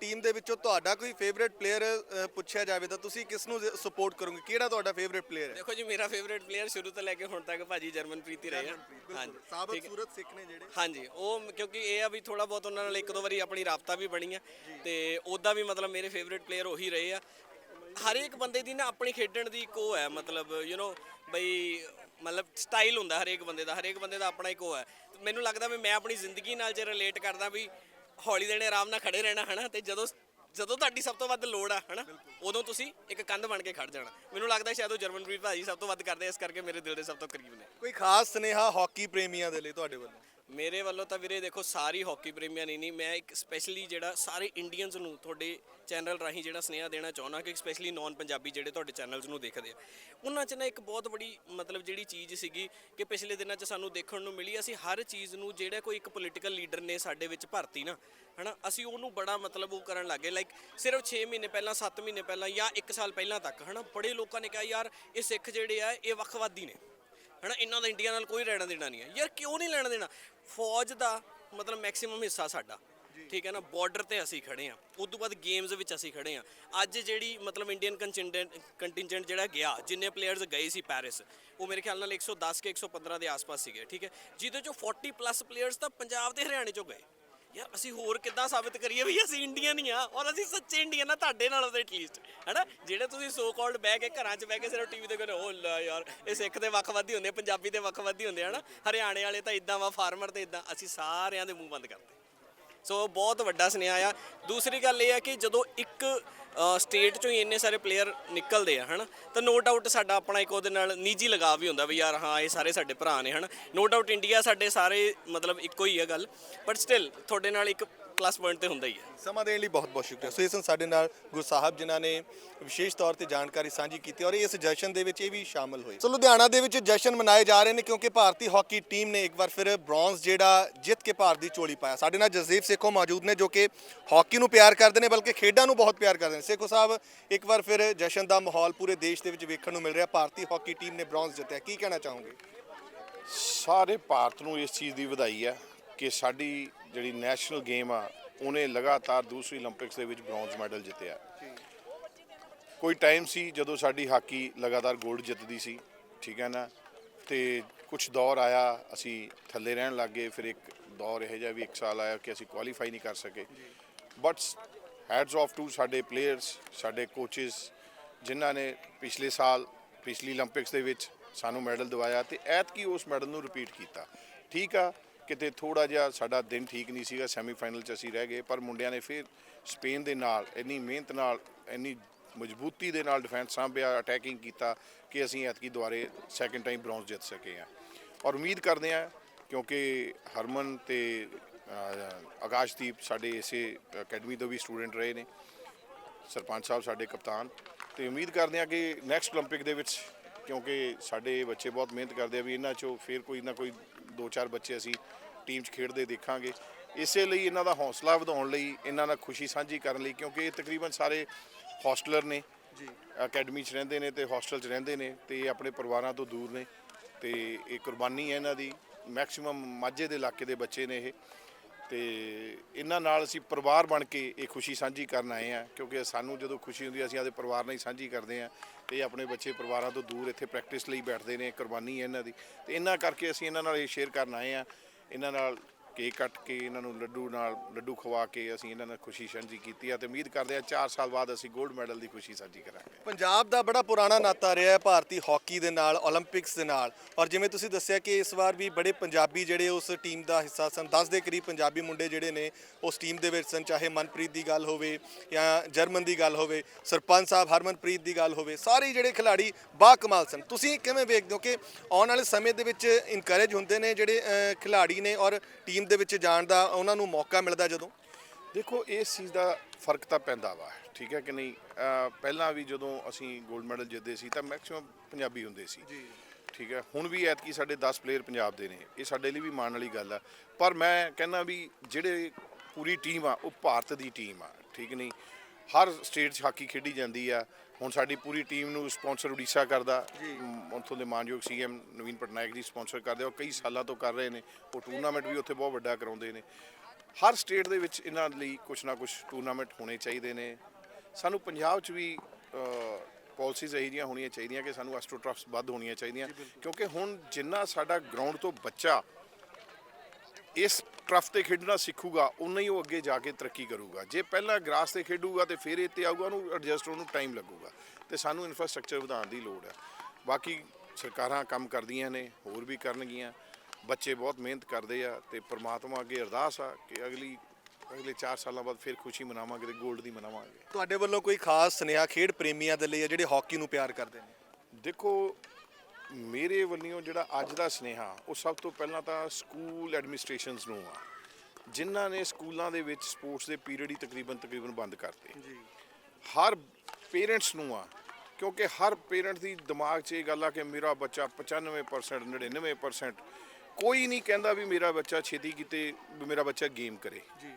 ਟੀਮ ਦੇ ਵਿੱਚੋਂ ਤੁਹਾਡਾ ਕੋਈ ਫੇਵਰੇਟ ਪਲੇਅਰ ਪੁੱਛਿਆ ਜਾਵੇ ਤਾਂ ਤੁਸੀਂ ਕਿਸ ਨੂੰ ਸਪੋਰਟ ਕਰੋਗੇ? ਕਿਹੜਾ ਤੁਹਾਡਾ ਫੇਵਰੇਟ ਪਲੇਅਰ ਹੈ? ਦੇਖੋ ਜੀ ਮੇਰਾ ਫੇਵਰੇਟ ਪਲੇਅਰ ਸ਼ੁਰੂ ਤੋਂ ਲੈ ਕੇ ਹੁਣ ਤੱਕ ਭਾਜੀ ਜਰਮਨਪ੍ਰੀਤ ਹੀ ਰਹੇ ਆ। ਹਾਂਜੀ। ਸਾਬਤ। ਸੂਰਤ ਸਿੱਖ ਨੇ ਜਿਹੜੇ। ਹਾਂਜੀ। ਉਹ ਕਿਉਂਕਿ ਇਹ ਆ ਵੀ ਥੋੜਾ ਬਹੁਤ ਉਹਨਾਂ ਨਾਲ ਇੱਕ ਦੋ ਵਾਰੀ ਆਪਣੀ ਰਾਬਤਾ ਵੀ ਬਣੀ ਆ ਤੇ ਉਹਦਾ ਵੀ ਮਤਲਬ ਮੇਰੇ ਫੇਵਰੇਟ ਪਲੇਅਰ ਉਹੀ ਰਹੇ ਆ। ਹਰ ਇੱਕ ਬੰਦੇ ਦੀ ਨਾ ਆਪਣੀ ਖੇਡਣ ਦੀ ਇੱਕ ਉਹ ਹੈ ਮਤਲਬ ਯੂ نو ਬਈ ਮਤਲਬ ਸਟਾਈਲ ਹੁੰਦਾ ਹਰੇਕ ਬੰਦੇ ਦਾ ਹਰੇਕ ਬੰਦੇ ਦਾ ਆਪਣਾ ਇੱਕ ਉਹ ਹੈ। ਤੇ ਮੈਨੂੰ ਲੱਗਦਾ ਵੀ ਮੈਂ ਆਪਣੀ ਜ਼ਿੰਦਗੀ ਨਾਲ ਜੇ ਰਿਲੇਟ ਕਰਦਾ ਵੀ ਹੌਲੀ ਦੇਣੇ ਆਰਾਮ ਨਾਲ ਖੜੇ ਰਹਿਣਾ ਹਨਾ ਤੇ ਜਦੋਂ ਜਦੋਂ ਤੁਹਾਡੀ ਸਭ ਤੋਂ ਵੱਧ ਲੋੜ ਆ ਹਨਾ ਉਦੋਂ ਤੁਸੀਂ ਇੱਕ ਕੰਧ ਬਣ ਕੇ ਖੜ ਜਾਣਾ। ਮੈਨੂੰ ਲੱਗਦਾ ਸ਼ਾਇਦ ਉਹ ਜਰਮਨਪ੍ਰੀਤ ਭਾਜੀ ਸਭ ਤੋਂ ਵੱਧ ਕਰਦੇ ਆ, ਇਸ ਕਰਕੇ ਮੇਰੇ ਦਿਲ ਦੇ ਸਭ ਤੋਂ ਕਰੀਬ ਨੇ। ਕੋਈ ਖਾਸ ਸੁਨੇਹਾ ਹਾਕੀ ਪ੍ਰੇਮੀਆਂ ਦੇ ਲਈ ਤੁਹਾਡੇ ਵੱਲੋਂ? ਮੇਰੇ ਵੱਲੋਂ ਤਾਂ ਵੀਰੇ ਦੇਖੋ ਸਾਰੀ ਹਾਕੀ ਪ੍ਰੇਮੀਆਂ ਨਹੀਂ ਨਹੀਂ, ਮੈਂ ਇੱਕ ਸਪੈਸ਼ਲੀ ਜਿਹੜਾ ਸਾਰੇ ਇੰਡੀਅਨਸ ਨੂੰ ਤੁਹਾਡੇ ਚੈਨਲ ਰਾਹੀਂ ਜਿਹੜਾ ਸੁਨੇਹਾ ਦੇਣਾ ਚਾਹੁੰਦਾ ਕਿ ਸਪੈਸ਼ਲੀ ਨਾਨ ਪੰਜਾਬੀ ਜਿਹੜੇ ਤੁਹਾਡੇ ਚੈਨਲਸ ਨੂੰ ਦੇਖਦੇ ਆ। ਉਹਨਾਂ 'ਚ ਨਾ ਇੱਕ ਬਹੁਤ ਬੜੀ ਮਤਲਬ ਜਿਹੜੀ ਚੀਜ਼ ਸੀਗੀ ਕਿ ਪਿਛਲੇ ਦਿਨਾਂ 'ਚ ਸਾਨੂੰ ਦੇਖਣ ਨੂੰ ਮਿਲੀ, ਅਸੀਂ ਹਰ ਚੀਜ਼ ਨੂੰ ਜਿਹੜਾ ਕੋਈ ਇੱਕ ਪੋਲੀਟੀਕਲ ਲੀਡਰ ਨੇ ਸਾਡੇ ਵਿੱਚ ਭਰਤੀ ਨਾ, ਹਨਾ, ਅਸੀਂ ਉਹਨੂੰ ਬੜਾ ਮਤਲਬ ਉਹ ਕਰਨ ਲੱਗੇ ਲਾਈਕ ਸਿਰਫ 6 ਮਹੀਨੇ ਪਹਿਲਾਂ 7 ਮਹੀਨੇ ਪਹਿਲਾਂ ਜਾਂ 1 ਸਾਲ ਪਹਿਲਾਂ ਤੱਕ, ਹਨਾ, ਬੜੇ ਲੋਕਾਂ ਨੇ ਕਿਹਾ, ਯਾਰ, ਇਹ ਸਿੱਖ ਜਿਹੜੇ ਆ, ਇਹ ਵੱਖਵਾਦੀ ਨੇ। ਹਨਾ, ਇਹਨਾਂ ਦਾ ਇੰਡੀਆ ਨਾਲ ਕੋਈ ਲੈਣਾ ਦੇਣਾ ਨਹੀਂ ਹੈ ਯਾਰ, ਕਿਉਂ ਨਹੀਂ ਲੈਣਾ ਦੇਣਾ? ਫੌਜ ਦਾ ਮਤਲਬ ਮੈਕਸਿਮਮ ਹਿੱਸਾ ਸਾਡਾ। ਠੀਕ ਹੈ ਨਾ? ਬਾਰਡਰ ਤੇ ਅਸੀਂ ਖੜੇ ਆ ਉਸ ਤੋਂ ਬਾਅਦ ਗੇਮਸ ਵਿੱਚ ਅਸੀਂ ਖੜੇ ਆ ਅੱਜ ਜਿਹੜੀ ਮਤਲਬ ਇੰਡੀਅਨ ਕੰਟਿੰਜੈਂਟ ਕੰਟਿੰਜੈਂਟ ਜਿਹੜਾ ਗਿਆ ਜਿੰਨੇ ਪਲੇਅਰਸ ਗਏ ਸੀ ਪੈਰਿਸ ਉਹ ਮੇਰੇ ਖਿਆਲ ਨਾਲ 110 ਕੇ 115 ਦੇ ਆਸ-ਪਾਸ ਸੀਗੇ। ਠੀਕ ਹੈ? ਜਿਹਦੇ ਚੋਂ 40 ਪਲੱਸ ਪਲੇਅਰਸ ਤਾਂ ਪੰਜਾਬ ਤੇ ਹਰਿਆਣੇ ਚੋਂ ਗਏ। ਯਾਰ ਅਸੀਂ ਹੋਰ ਕਿੱਦਾਂ ਸਾਬਿਤ ਕਰੀਏ ਵੀ ਅਸੀਂ ਇੰਡੀਅਨ ਹੀ ਆ ਔਰ ਅਸੀਂ ਸੱਚੇ ਇੰਡੀਅਨ ਆ ਤੁਹਾਡੇ ਨਾਲ ਉਹਦੇ ਐਟਲੀਸਟ ਹੈਨਾ? ਜਿਹੜੇ ਤੁਸੀਂ ਸੋ ਕਾਲਡ ਬਹਿ ਕੇ ਘਰਾਂ 'ਚ ਬਹਿ ਕੇ ਸਿਰਫ ਟੀਵੀ ਤੇ ਕਹਿੰਦੇ ਓ ਲੈ ਯਾਰ, ਇਹ ਸਿੱਖ ਦੇ ਵੱਖਵਾਦੀ ਹੁੰਦੇ ਪੰਜਾਬੀ ਦੇ ਵੱਖਵਾਦੀ ਹੁੰਦੇ ਆ, ਹਨਾ? ਹਰਿਆਣੇ ਵਾਲੇ ਤਾਂ ਇਦਾਂ ਵਾ, ਫਾਰਮਰ ਤੇ ਇਦਾਂ ਅਸੀਂ ਸਾਰਿਆਂ ਦੇ ਮੂੰਹ ਬੰਦ ਕਰਦੇ। ਸੋ ਬਹੁਤ ਵੱਡਾ ਸੁਨੇਹਾ ਆ। ਦੂਸਰੀ ਗੱਲ ਇਹ ਆ ਕਿ ਜਦੋਂ ਇੱਕ ਸਟੇਟ ਚੋਂ ਹੀ ਇੰਨੇ ਸਾਰੇ ਪਲੇਅਰ ਨਿਕਲਦੇ ਆ, ਹਨਾ, ਤਾਂ ਨੋ ਡਾਊਟ ਸਾਡਾ ਆਪਣਾ ਇੱਕ ਉਹਦੇ ਨਾਲ ਨਿੱਜੀ ਲਗਾਵ ਵੀ ਹੁੰਦਾ ਵੀ ਯਾਰ ਹਾਂ, ਇਹ ਸਾਰੇ ਸਾਡੇ ਭਰਾ ਨੇ, ਹਨਾ। ਨੋ ਡਾਊਟ ਇੰਡੀਆ ਸਾਡੇ ਸਾਰੇ ਮਤਲਬ ਇੱਕੋ ਹੀ ਆ ਗੱਲ। ਬਟ ਸਟਿਲ ਤੁਹਾਡੇ ਨਾਲ ਇੱਕ ਪਲੱਸ ਪੁਆਇੰਟ ਤੇ ਹੁੰਦਾ ਹੀ ਹੈ। ਸਮਾਂ ਦੇਣ ਲਈ ਬਹੁਤ ਬਹੁਤ ਸ਼ੁਕਰੀਆ। ਸੋ ਇਸ ਸਨ ਸਾਡੇ ਨਾਲ ਗੁਰੂ ਸਾਹਿਬ ਜਿਨ੍ਹਾਂ ਨੇ ਵਿਸ਼ੇਸ਼ ਤੌਰ ਤੇ ਜਾਣਕਾਰੀ ਸਾਂਝੀ ਕੀਤੀ ਔਰ ਇਸ ਜਸ਼ਨ ਦੇ ਵਿੱਚ ਇਹ ਵੀ ਸ਼ਾਮਲ ਹੋਏ। ਸੋ ਲੁਧਿਆਣਾ ਦੇ ਵਿੱਚ ਜਸ਼ਨ ਮਨਾਏ ਜਾ ਰਹੇ ਨੇ ਕਿਉਂਕਿ ਭਾਰਤੀ ਹਾਕੀ ਟੀਮ ਨੇ ਇੱਕ ਵਾਰ ਫਿਰ ਬ੍ਰੌਂਜ਼ ਜਿਹੜਾ ਜਿੱਤ ਕੇ ਭਾਰਤ ਦੀ ਝੋਲੀ ਪਾਇਆ। ਸਾਡੇ ਨਾਲ ਜਸਦੀਪ ਸੇਖੋ ਮੌਜੂਦ ਨੇ ਜੋ ਕਿ ਹਾਕੀ ਨੂੰ ਪਿਆਰ ਕਰਦੇ ਨੇ ਬਲਕਿ ਖੇਡਾਂ ਨੂੰ ਬਹੁਤ ਪਿਆਰ ਕਰਦੇ ਨੇ। ਸੇਖੋ ਸਾਹਿਬ ਇੱਕ ਵਾਰ ਫਿਰ ਜਸ਼ਨ ਦਾ ਮਾਹੌਲ ਪੂਰੇ ਦੇਸ਼ ਦੇ ਵਿੱਚ ਵੇਖਣ ਨੂੰ ਮਿਲ ਰਿਹਾ। ਭਾਰਤੀ ਹਾਕੀ ਟੀਮ ਨੇ ਬ੍ਰੌਂਜ਼ ਜਿੱਤਿਆ। ਕੀ ਕਹਿਣਾ ਚਾਹੋਗੇ? ਸਾਰੇ ਭਾਰਤ ਨੂੰ ਇਸ ਚੀਜ਼ ਦੀ ਵਧਾਈ ਹੈ ਕਿ ਸਾਡੀ ਜਿਹੜੀ ਨੈਸ਼ਨਲ ਗੇਮ ਆ, ਉਹਨੇ ਲਗਾਤਾਰ ਦੂਸਰੀ 올림픽ਸ ਦੇ ਵਿੱਚ ਬ੍ਰੌਂਜ਼ ਮੈਡਲ ਜਿੱਤਿਆ। ਕੋਈ ਟਾਈਮ ਸੀ ਜਦੋਂ ਸਾਡੀ ਹਾਕੀ ਲਗਾਤਾਰ 골ਡ ਜਿੱਤਦੀ ਸੀ, ਠੀਕ ਹੈ ਨਾ? ਤੇ ਕੁਝ ਦੌਰ ਆਇਆ, ਅਸੀਂ ਥੱਲੇ ਰਹਿਣ ਲੱਗੇ ਫਿਰ ਇੱਕ ਦੌਰ ਇਹ ਜਿਹਾ ਵੀ ਇੱਕ ਸਾਲ ਆਇਆ ਕਿ ਅਸੀਂ ਕੁਆਲੀਫਾਈ ਨਹੀਂ ਕਰ ਸਕੇ। ਬਟ ਹੈਡਸ ਆਫ ਟੂ ਸਾਡੇ ਪਲੇਅਰਸ ਸਾਡੇ ਕੋਚਸ ਜਿਨ੍ਹਾਂ ਨੇ ਪਿਛਲੇ ਸਾਲ, ਪਿਛਲੀ 올림픽ਸ ਦੇ ਵਿੱਚ ਸਾਨੂੰ ਮੈਡਲ ਦਿਵਾਇਆ ਤੇ ਐਤ ਕੀ ਉਸ ਮੈਡਲ ਨੂੰ ਰਿਪੀਟ ਕੀਤਾ। ਠੀਕ ਆ? ਕਿਤੇ ਥੋੜਾ ਜਿਹਾ ਸਾਡਾ ਦਿਨ ਠੀਕ ਨਹੀਂ ਸੀਗਾ ਸੈਮੀਫਾਈਨਲ 'ਚ ਅਸੀਂ ਰਹਿ ਗਏ ਪਰ ਮੁੰਡਿਆਂ ਨੇ ਫਿਰ ਸਪੇਨ ਦੇ ਨਾਲ ਇੰਨੀ ਮਿਹਨਤ ਨਾਲ ਇੰਨੀ ਮਜ਼ਬੂਤੀ ਦੇ ਨਾਲ ਡਿਫੈਂਸ ਸਾਂਭਿਆ ਅਟੈਕਿੰਗ ਕੀਤਾ ਕਿ ਅਸੀਂ ਐਤਕੀ ਦੁਆਰੇ ਸੈਕੰਡ ਟਾਈਮ ਬ੍ਰੌਂਜ਼ ਜਿੱਤ ਸਕੇ ਆ ਔਰ ਉਮੀਦ ਕਰਦੇ ਆ ਕਿਉਂਕਿ ਹਰਮਨ ਤੇ ਅਹ, ਆਕਾਸ਼ਦੀਪ ਸਾਡੇ ਇਸੇ ਅਕੈਡਮੀ ਤੋਂ ਵੀ ਸਟੂਡੈਂਟ ਰਹੇ ਨੇ ਸਰਪੰਚ ਸਾਹਿਬ ਸਾਡੇ ਕਪਤਾਨ ਤੇ ਉਮੀਦ ਕਰਦੇ ਆ ਕਿ ਨੈਕਸਟ 올림픽 ਦੇ ਵਿੱਚ ਕਿਉਂਕਿ ਸਾਡੇ ਬੱਚੇ ਬਹੁਤ ਮਿਹਨਤ ਕਰਦੇ ਆ ਵੀ ਇਹਨਾਂ ਚੋਂ ਫਿਰ ਕੋਈ ਨਾ ਕੋਈ ਦੋ ਚਾਰ ਬੱਚੇ ਅਸੀਂ ਟੀਮ 'ਚ ਖੇਡਦੇ ਦੇਖਾਂਗੇ। ਇਸੇ ਲਈ ਇਹਨਾਂ ਦਾ ਹੌਸਲਾ ਵਧਾਉਣ ਲਈ ਇਹਨਾਂ ਨਾਲ ਖੁਸ਼ੀ ਸਾਂਝੀ ਕਰਨ ਲਈ ਕਿਉਂਕਿ ਇਹ ਤਕਰੀਬਨ ਸਾਰੇ ਹੌਸਟਲਰ ਨੇ ਜੀ। ਅਕੈਡਮੀ 'ਚ ਰਹਿੰਦੇ ਨੇ ਤੇ ਹੌਸਟਲ 'ਚ ਰਹਿੰਦੇ ਨੇ ਤੇ ਇਹ ਆਪਣੇ ਪਰਿਵਾਰਾਂ ਤੋਂ ਦੂਰ ਨੇ ਤੇ ਇਹ ਕੁਰਬਾਨੀ ਹੈ ਇਹਨਾਂ ਦੀ। ਮੈਕਸਿਮਮ ਮਾਝੇ ਦੇ ਇਲਾਕੇ ਦੇ ਬੱਚੇ ਨੇ ਇਹ। ਤੇ ਇਹਨਾਂ ਨਾਲ ਅਸੀਂ ਪਰਿਵਾਰ ਬਣ ਕੇ ਇਹ ਖੁਸ਼ੀ ਸਾਂਝੀ ਕਰਨ ਆਏ ਆ ਕਿਉਂਕਿ ਸਾਨੂੰ ਜਦੋਂ ਖੁਸ਼ੀ ਹੁੰਦੀ ਹੈ, ਅਸੀਂ ਆਪਦੇ ਪਰਿਵਾਰ ਨਾਲ ਹੀ ਸਾਂਝੀ ਕਰਦੇ ਆ ਤੇ ਇਹ ਆਪਣੇ ਬੱਚੇ ਪਰਿਵਾਰਾਂ ਤੋਂ ਦੂਰ ਇੱਥੇ ਪ੍ਰੈਕਟਿਸ ਲਈ ਬੈਠਦੇ ਨੇ, ਕੁਰਬਾਨੀ ਹੈ ਇਹਨਾਂ ਦੀ ਤੇ ਇਹਨਾਂ ਕਰਕੇ ਅਸੀਂ ਇਹਨਾਂ ਨਾਲ ਇਹ ਸ਼ੇਅਰ ਕਰਨ ਆਏ ਆ ਇਹਨਾਂ ਨਾਲ ਕੇਕ ਕੱਟ ਕੇ ਇਹਨਾਂ ਨੂੰ ਲੱਡੂ ਨਾਲ ਲੱਡੂ ਖਵਾ ਕੇ ਅਸੀਂ ਇਹਨਾਂ ਨਾਲ ਖੁਸ਼ੀ ਸਾਂਝੀ ਕੀਤੀ ਹੈ ਤੇ ਉਮੀਦ ਕਰਦੇ ਆ 4 ਸਾਲ ਬਾਅਦ ਅਸੀਂ 골ਡ ਮੈਡਲ ਦੀ ਖੁਸ਼ੀ ਸਾਂਝੀ ਕਰਾਂਗੇ। ਪੰਜਾਬ ਦਾ ਬੜਾ ਪੁਰਾਣਾ ਨਾਤਾ ਰਿਹਾ ਹੈ ਭਾਰਤੀ ਹਾਕੀ ਦੇ ਨਾਲ 올림픽ਸ ਦੇ ਨਾਲ। ਔਰ ਜਿਵੇਂ ਤੁਸੀਂ ਦੱਸਿਆ ਕਿ ਇਸ ਵਾਰ ਵੀ ਬੜੇ ਪੰਜਾਬੀ ਜਿਹੜੇ ਉਸ ਟੀਮ ਦਾ ਹਿੱਸਾ ਸਨ 10 ਦੇ ਕਰੀਬ ਪੰਜਾਬੀ ਮੁੰਡੇ ਜਿਹੜੇ ਨੇ ਉਸ ਟੀਮ ਦੇ ਵਿੱਚ ਸਨ, ਚਾਹੇ ਮਨਪ੍ਰੀਤ ਦੀ ਗੱਲ ਹੋਵੇ ਜਾਂ ਜਰਮਨ ਦੀ ਗੱਲ ਹੋਵੇ, ਸਰਪੰਚ ਸਾਹਿਬ ਹਰਮਨਪ੍ਰੀਤ ਦੀ ਗੱਲ ਹੋਵੇ, ਸਾਰੇ ਜਿਹੜੇ ਖਿਲਾੜੀ ਬਾ ਕਮਾਲ ਸਨ। ਤੁਸੀਂ ਕਿਵੇਂ ਵੇਖਦੇ ਹੋ ਕਿ ਆਉਣ ਵਾਲੇ ਸਮੇਂ ਦੇ ਵਿੱਚ ਇਨਕਰੇਜ ਹੁੰਦੇ ਨੇ ਜਿਹੜੇ ਖਿਲਾੜੀ ਨੇ ਔਰ ਟੀਮ ਦੇ ਵਿੱਚ ਜਾਣ ਦਾ ਉਹਨਾਂ ਨੂੰ ਮੌਕਾ ਮਿਲਦਾ ਜਦੋਂ? ਦੇਖੋ ਇਸ ਚੀਜ਼ ਦਾ ਫ਼ਰਕ ਤਾਂ ਪੈਂਦਾ ਵਾ ਠੀਕ ਹੈ ਕਿ ਨਹੀਂ? ਪਹਿਲਾਂ ਵੀ ਜਦੋਂ ਅਸੀਂ 골ਡ ਮੈਡਲ ਜਿੱਤਦੇ ਸੀ ਤਾਂ ਮੈਕਸਿਮਮ ਪੰਜਾਬੀ ਹੁੰਦੇ ਸੀ। ਜੀ। ਠੀਕ ਹੈ ਹੁਣ ਵੀ ਐਤਕੀ ਸਾਡੇ 10 ਪਲੇਅਰ ਪੰਜਾਬ ਦੇ ਨੇ ਇਹ ਸਾਡੇ ਲਈ ਵੀ ਮਾਣ ਵਾਲੀ ਗੱਲ ਆ। ਪਰ ਮੈਂ ਕਹਿੰਦਾ ਵੀ ਜਿਹੜੇ ਪੂਰੀ ਟੀਮ ਆ ਉਹ ਭਾਰਤ ਦੀ ਟੀਮ ਆ ਠੀਕ ਨਹੀਂ? ਹਰ ਸਟੇਟ 'ਚ ਹਾਕੀ ਖੇਡੀ ਜਾਂਦੀ ਆ ਹੁਣ ਸਾਡੀ ਪੂਰੀ ਟੀਮ ਨੂੰ ਸਪਾਂਸਰ ਉੜੀਸਾ ਕਰਦਾ। ਉੱਥੋਂ ਦੇ ਮਾਨਯੋਗ ਸੀਐਮ ਨਵੀਨ ਪਟਨਾਇਕ ਜੀ ਸਪਾਂਸਰ ਕਰਦੇ ਆ। ਉਹ ਕਈ ਸਾਲਾਂ ਤੋਂ ਕਰ ਰਹੇ ਨੇ। ਉਹ ਟੂਰਨਾਮੈਂਟ ਵੀ ਉੱਥੇ ਬਹੁਤ ਵੱਡਾ ਕਰਾਉਂਦੇ ਨੇ। ਹਰ ਸਟੇਟ ਦੇ ਵਿੱਚ ਇਹਨਾਂ ਲਈ ਕੁਝ ਨਾ ਕੁਝ ਟੂਰਨਾਮੈਂਟ ਹੋਣੇ ਚਾਹੀਦੇ ਨੇ। ਸਾਨੂੰ ਪੰਜਾਬ 'ਚ ਵੀ ਪਾਲਿਸੀਜ਼ ਇਹੋ ਜਿਹੀਆਂ ਹੋਣੀਆਂ ਚਾਹੀਦੀਆਂ ਕਿ ਸਾਨੂੰ ਐਸਟ੍ਰੋਟਰਫਸ ਵੱਧ ਹੋਣੀਆਂ ਚਾਹੀਦੀਆਂ। ਕਿਉਂਕਿ ਹੁਣ ਜਿੰਨਾ ਸਾਡਾ ਗਰਾਊਂਡ ਤੋਂ ਬੱਚਾ ਇਸ ਟਰਫ ਤੇ ਖੇਡਣਾ ਸਿੱਖੂਗਾ ਉਨਾ ਹੀ ਉਹ ਅੱਗੇ ਜਾ ਕੇ ਤਰੱਕੀ ਕਰੂਗਾ। ਜੇ ਪਹਿਲਾਂ ਗਰਾਸ ਤੇ ਖੇਡੂਗਾ ਤੇ ਫਿਰ ਇੱਥੇ ਆਊਗਾ ਉਹਨੂੰ ਐਡਜਸਟ ਹੋਣ ਨੂੰ ਟਾਈਮ ਲੱਗੂਗਾ ਤੇ ਸਾਨੂੰ ਇਨਫਰਾਸਟ੍ਰਕਚਰ ਵਧਾਉਣ ਦੀ ਲੋੜ ਹੈ। ਬਾਕੀ ਸਰਕਾਰਾਂ ਕੰਮ ਕਰਦੀਆਂ ਨੇ ਹੋਰ ਵੀ ਕਰਨਗੀਆਂ। ਬੱਚੇ ਬਹੁਤ ਮਿਹਨਤ ਕਰਦੇ ਆ ਤੇ ਪ੍ਰਮਾਤਮਾ ਅੱਗੇ ਅਰਦਾਸ ਆ ਕਿ ਅਗਲੀ ਅਗਲੇ 4 ਸਾਲਾਂ ਬਾਅਦ ਫਿਰ ਖੁਸ਼ੀ ਮਨਾਵਾਂਗੇ ਤੇ 골ਡ ਦੀ ਮਨਾਵਾਂਗੇ। ਤੁਹਾਡੇ ਵੱਲੋਂ ਕੋਈ ਖਾਸ ਸੁਨੇਹਾ ਖੇਡ ਪ੍ਰੇਮੀਆਂ ਦੇ ਲਈ ਹੈ ਜਿਹੜੇ ਹਾਕੀ ਨੂੰ ਪਿਆਰ ਕਰਦੇ ਨੇ? ਦੇਖੋ ਮੇਰੇ ਵੱਲੋਂ ਜਿਹੜਾ ਅੱਜ ਦਾ ਸਨੇਹਾ ਉਹ ਸਭ ਤੋਂ ਪਹਿਲਾਂ ਤਾਂ ਸਕੂਲ ਐਡਮਿਨਿਸਟ੍ਰੇਸ਼ਨਸ ਨੂੰ ਆ ਜਿਨ੍ਹਾਂ ਨੇ ਸਕੂਲਾਂ ਦੇ ਵਿੱਚ ਸਪੋਰਟਸ ਦੇ ਪੀਰੀਅਡ ਹੀ ਤਕਰੀਬਨ ਤਕਰੀਬਨ ਬੰਦ ਕਰਤੇ। ਜੀ। ਹਰ ਪੇਰੈਂਟਸ ਨੂੰ ਆ ਕਿਉਂਕਿ ਹਰ ਪੇਰੈਂਟ ਦੀ ਦਿਮਾਗ 'ਚ ਇਹ ਗੱਲ ਆ ਕਿ ਮੇਰਾ ਬੱਚਾ 95% 99% ਕੋਈ ਨਹੀਂ ਕਹਿੰਦਾ ਵੀ ਮੇਰਾ ਬੱਚਾ ਛੇਤੀ ਕਿਤੇ ਮੇਰਾ ਬੱਚਾ ਗੇਮ ਕਰੇ। ਜੀ।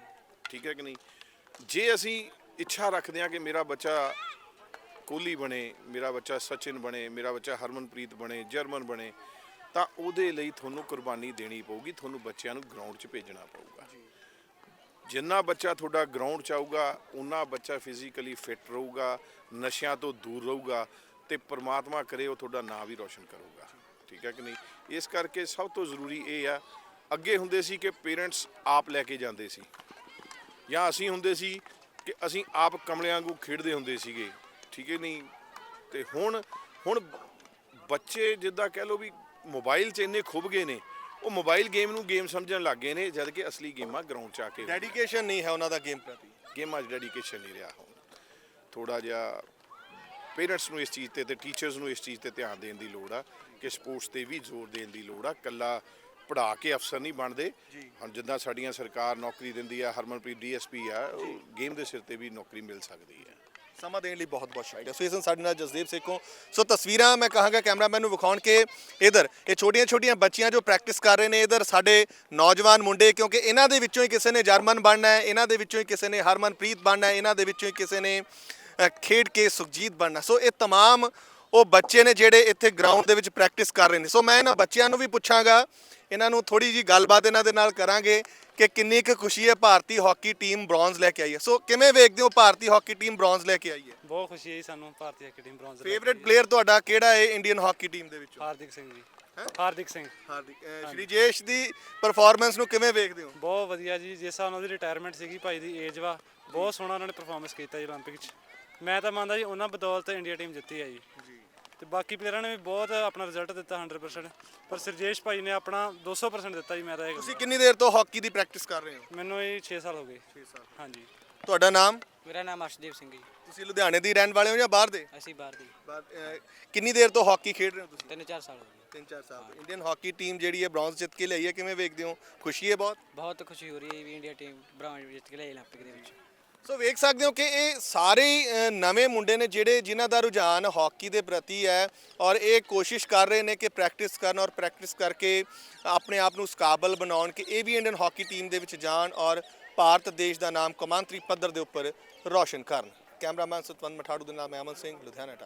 ਠੀਕ ਹੈ ਕਿ ਨਹੀਂ? ਜੇ ਅਸੀਂ ਇੱਛਾ ਰੱਖਦੇ ਹਾਂ ਕਿ ਮੇਰਾ ਬੱਚਾ ਕੋਹਲੀ ਬਣੇ ਮੇਰਾ ਬੱਚਾ ਸਚਿਨ ਬਣੇ ਮੇਰਾ ਬੱਚਾ ਹਰਮਨਪ੍ਰੀਤ ਬਣੇ ਜਰਮਨ ਬਣੇ ਤਾਂ ਉਹਦੇ ਲਈ ਤੁਹਾਨੂੰ ਕੁਰਬਾਨੀ ਦੇਣੀ ਪਊਗੀ ਤੁਹਾਨੂੰ ਬੱਚਿਆਂ ਨੂੰ ਗਰਾਊਂਡ 'ਚ ਭੇਜਣਾ ਪਊਗਾ। ਜਿੰਨਾ ਬੱਚਾ ਤੁਹਾਡਾ ਗਰਾਊਂਡ 'ਚ ਆਊਗਾ ਉਨਾ ਬੱਚਾ ਫਿਜ਼ੀਕਲੀ ਫਿੱਟ ਰਹੂਗਾ ਨਸ਼ਿਆਂ ਤੋਂ ਦੂਰ ਰਹੂਗਾ ਤੇ ਪ੍ਰਮਾਤਮਾ ਕਰੇ ਉਹ ਤੁਹਾਡਾ ਨਾਂ ਵੀ ਰੋਸ਼ਨ ਕਰੂਗਾ। ਠੀਕ ਹੈ ਕਿ ਨਹੀਂ? ਇਸ ਕਰਕੇ ਸਭ ਤੋਂ ਜ਼ਰੂਰੀ ਇਹ ਆ ਅੱਗੇ ਹੁੰਦੇ ਸੀ ਕਿ ਪੇਰੈਂਟਸ ਆਪ ਲੈ ਕੇ ਜਾਂਦੇ ਸੀ। ਜਾਂ ਅਸੀਂ ਹੁੰਦੇ ਸੀ ਕਿ ਅਸੀਂ ਆਪ ਕਮਲਿਆਂ ਵਾਂਗੂ ਖੇਡਦੇ ਹੁੰਦੇ ਸੀਗੇ। ਠੀਕ ਹੈ ਨਹੀਂ? ਤੇ ਹੁਣ ਹੁਣ ਬੱਚੇ ਜਿੱਦਾਂ ਕਹਿ ਲਓ ਵੀ ਮੋਬਾਈਲ 'ਚ ਇੰਨੇ ਖੁੱਭ ਗਏ ਨੇ ਉਹ ਮੋਬਾਈਲ ਗੇਮ ਨੂੰ ਗੇਮ ਸਮਝਣ ਲੱਗ ਗਏ ਨੇ ਜਦ ਕਿ ਅਸਲੀ ਗੇਮਾਂ ਗਰਾਊਂਡ 'ਚ ਆ ਕੇ ਡੈਡੀਕੇਸ਼ਨ ਨਹੀਂ ਹੈ ਉਹਨਾਂ ਦਾ ਗੇਮ ਪ੍ਰਤੀ। ਗੇਮਾਂ 'ਚ ਡੈਡੀਕੇਸ਼ਨ ਨਹੀਂ ਰਿਹਾ ਹੁਣ। ਥੋੜਾ ਜਿਹਾ ਪੇਰੈਂਟਸ ਨੂੰ ਇਸ ਚੀਜ਼ ਤੇ ਤੇ ਟੀਚਰਸ ਨੂੰ ਇਸ ਚੀਜ਼ ਤੇ ਧਿਆਨ ਦੇਣ ਦੀ ਲੋੜ ਆ ਕਿ ਸਪੋਰਟਸ ਤੇ ਵੀ ਜ਼ੋਰ ਦੇਣ ਦੀ ਲੋੜ ਆ। ਕੱਲਾ ਪੜ੍ਹਾ ਕੇ ਅਫਸਰ ਨਹੀਂ ਬਣਦੇ। ਹੁਣ ਜਿੱਦਾਂ ਸਾਡੀਆਂ ਸਰਕਾਰ ਨੌਕਰੀ ਦਿੰਦੀ ਆ ਹਰਮਨਪ੍ਰੀਤ ਡੀਐਸਪੀ ਆ ਗੇਮ ਦੇ ਸਿਰ ਤੇ ਵੀ ਨੌਕਰੀ ਮਿਲ ਸਕਦੀ ਹੈ ਸਮਾਂ ਦੇਣ ਲਈ ਬਹੁਤ ਬਹੁਤ ਸ਼ੁਕਰੀਆ ਸੋ ਇਸ ਨੂੰ ਸਾਡੇ ਨਾਲ ਜਸਦੀਪ ਸੇਖੋਂ ਸੋ ਤਸਵੀਰਾਂ ਮੈਂ ਕਹਾਂਗਾ ਕੈਮਰਾਮੈਨ ਨੂੰ ਵਿਖਾਉਣ ਕਿ ਇਧਰ ਇਹ ਛੋਟੀਆਂ ਛੋਟੀਆਂ ਬੱਚੀਆਂ ਜੋ ਪ੍ਰੈਕਟਿਸ ਕਰ ਰਹੇ ਨੇ ਇਧਰ ਸਾਡੇ ਨੌਜਵਾਨ ਮੁੰਡੇ ਕਿਉਂਕਿ ਇਹਨਾਂ ਦੇ ਵਿੱਚੋਂ ਹੀ ਕਿਸੇ ਨੇ ਜਰਮਨ ਬਣਨਾ ਹੈ ਇਹਨਾਂ ਦੇ ਵਿੱਚੋਂ ਹੀ ਕਿਸੇ ਨੇ ਹਰਮਨਪ੍ਰੀਤ ਬਣਨਾ ਹੈ ਇਹਨਾਂ ਦੇ ਵਿੱਚੋਂ ਹੀ ਕਿਸੇ ਨੇ ਅ, ਖੇਡ ਕੇ ਸੁਖਜੀਤ ਬਣਨਾ ਸੋ ਇਹ तमाम ਉਹ ਬੱਚੇ ਨੇ ਜਿਹੜੇ ਇੱਥੇ ਗਰਾਊਂਡ ਦੇ ਵਿੱਚ ਪ੍ਰੈਕਟਿਸ ਕਰ ਰਹੇ ਨੇ ਸੋ ਮੈਂ ਇਹਨਾਂ ਬੱਚਿਆਂ ਨੂੰ ਵੀ ਪੁੱਛਾਂਗਾ ਇਹਨਾਂ ਨੂੰ ਥੋੜੀ ਜੀ ਗੱਲਬਾਤ ਇਹਨਾਂ ਦੇ ਨਾਲ ਕਰਾਂਗੇ ਕਿ ਕਿੰਨੀ ਕੁ ਖੁਸ਼ੀ ਹੈ ਭਾਰਤੀ ਹਾਕੀ ਟੀਮ ਬ੍ਰੌਂਜ਼ ਲੈ ਕੇ ਆਈ ਹੈ ਸੋ ਕਿਵੇਂ ਵੇਖਦੇ ਹੋ ਭਾਰਤੀ ਹਾਕੀ ਟੀਮ ਬ੍ਰੌਂਜ਼ ਲੈ ਕੇ ਆਈ ਹੈ ਬਹੁਤ ਖੁਸ਼ੀ ਹੈ ਜੀ ਸਾਨੂੰ ਭਾਰਤੀ hockey team bronze favourite player ਤੁਹਾਡਾ ਕਿਹੜਾ ਹੈ ਇੰਡੀਅਨ ਹਾਕੀ ਟੀਮ ਦੇ ਵਿੱਚੋਂ ਹਾਰਦਿਕ ਸਿੰਘ ਜੀ ਹਾਰਦਿਕ ਸਿੰਘ ਹਾਰਦਿਕ ਸ਼੍ਰੀ ਜੇਸ਼ ਦੀ ਪਰਫਾਰਮੈਂਸ ਨੂੰ ਕਿਵੇਂ ਵੇਖਦੇ ਹੋ ਬਹੁਤ ਵਧੀਆ ਜੀ ਜਿਸ ਹਿਸਾਬ ਨਾਲ ਉਹਦੀ ਰਿਟਾਇਰਮੈਂਟ ਸੀਗੀ ਭਾਈ ਦੀ ਏਜ ਵਾ ਬਹੁਤ ਸੋਹਣਾ ਉਹਨਾਂ ਨੇ ਪਰਫਾਰਮੈਂਸ ਕੀਤਾ ਜੀ 올림픽 'ਚ ਮੈਂ ਤਾਂ ਮੰਨਦਾ ਜੀ ਉਹਨਾਂ ਬਦੌਲਤ ਇੰਡੀਆ ਟੀਮ ਜਿੱਤੀ ਹੈ ਜੀ ਤੇ ਬਾਕੀ ਪਲੇਅਰਾਂ ਨੇ ਵੀ ਬਹੁਤ ਆਪਣਾ ਰਿਜ਼ਲਟ ਦਿੱਤਾ 100% ਪਰ ਸਰਜੇਸ਼ ਭਾਈ ਨੇ ਆਪਣਾ 200% ਦਿੱਤਾ ਜੀ ਮੈਂ ਤਾਂ ਇਹ ਤੁਸੀਂ ਕਿੰਨੀ ਦੇਰ ਤੋਂ ਹਾਕੀ ਦੀ ਪ੍ਰੈਕਟਿਸ ਕਰ ਰਹੇ ਹੋ ਮੈਨੂੰ ਇਹ 6 ਸਾਲ ਹੋ ਗਏ 6 ਸਾਲ ਹਾਂਜੀ ਤੁਹਾਡਾ ਨਾਮ ਮੇਰਾ ਨਾਮ ਅਰਸ਼ਦੀਪ ਸਿੰਘ ਜੀ ਤੁਸੀਂ ਲੁਧਿਆਣੇ ਦੀ ਰਹਿਣ ਵਾਲੇ ਹੋ ਜਾਂ ਬਾਹਰ ਦੇ ਅਸੀਂ ਬਾਹਰ ਦੀ ਬਾਹਰ, ਅਹ, ਕਿੰਨੀ ਦੇਰ ਤੋਂ ਹਾਕੀ ਖੇਡ ਰਹੇ ਹੋ ਤੁਸੀਂ ਤਿੰਨ ਚਾਰ ਸਾਲ ਹੋ ਗਏ 3-4 ਸਾਲ ਤੋਂ ਇੰਡੀਅਨ ਹਾਕੀ ਟੀਮ ਜਿਹੜੀ ਹੈ ਬ੍ਰੌਂਜ਼ ਜਿੱਤ ਕੇ ਲਈ ਹੈ ਕਿਵੇਂ ਵੇਖਦੇ ਹੋ ਖੁਸ਼ੀ ਹੈ ਬਹੁਤ ਬਹੁਤ ਖੁਸ਼ੀ ਹੋ ਰਹੀ ਹੈ ਵੀ ਇੰਡੀਆ ਟੀਮ ਬ੍ਰਾਊਨ ਜਿੱਤ ਕੇ ਲਈ 올림픽 ਦੇ ਵਿੱਚ ਸੋ ਵੇਖ ਸਕਦੇ ਹੋ ਕਿ ਇਹ ਸਾਰੇ ਹੀ, ਨਵੇਂ ਮੁੰਡੇ ਨੇ ਜਿਹੜੇ ਜਿਨ੍ਹਾਂ ਦਾ ਰੁਝਾਨ ਹਾਕੀ ਦੇ ਪ੍ਰਤੀ ਹੈ ਔਰ ਇਹ ਕੋਸ਼ਿਸ਼ ਕਰ ਰਹੇ ਨੇ ਕਿ ਪ੍ਰੈਕਟਿਸ ਕਰਨ ਔਰ ਪ੍ਰੈਕਟਿਸ ਕਰਕੇ ਆਪਣੇ ਆਪ ਨੂੰ ਇਸ ਕਾਬਲ ਬਣਾਉਣ ਕਿ ਇਹ ਵੀ ਇੰਡੀਅਨ ਹਾਕੀ ਟੀਮ ਦੇ ਵਿੱਚ ਜਾਣ ਔਰ ਭਾਰਤ ਦੇਸ਼ ਦਾ ਨਾਮ ਕੌਮਾਂਤਰੀ ਪੱਧਰ ਦੇ ਉੱਪਰ ਰੌਸ਼ਨ ਕਰਨ। ਕੈਮਰਾਮੈਨ ਸਤਵੰਤ ਮਠਾੜੂ ਦੇ ਨਾਮ ਹੈ ਅਮਨ ਸਿੰਘ ਲੁਧਿਆਣਾ ਟਾਈਮ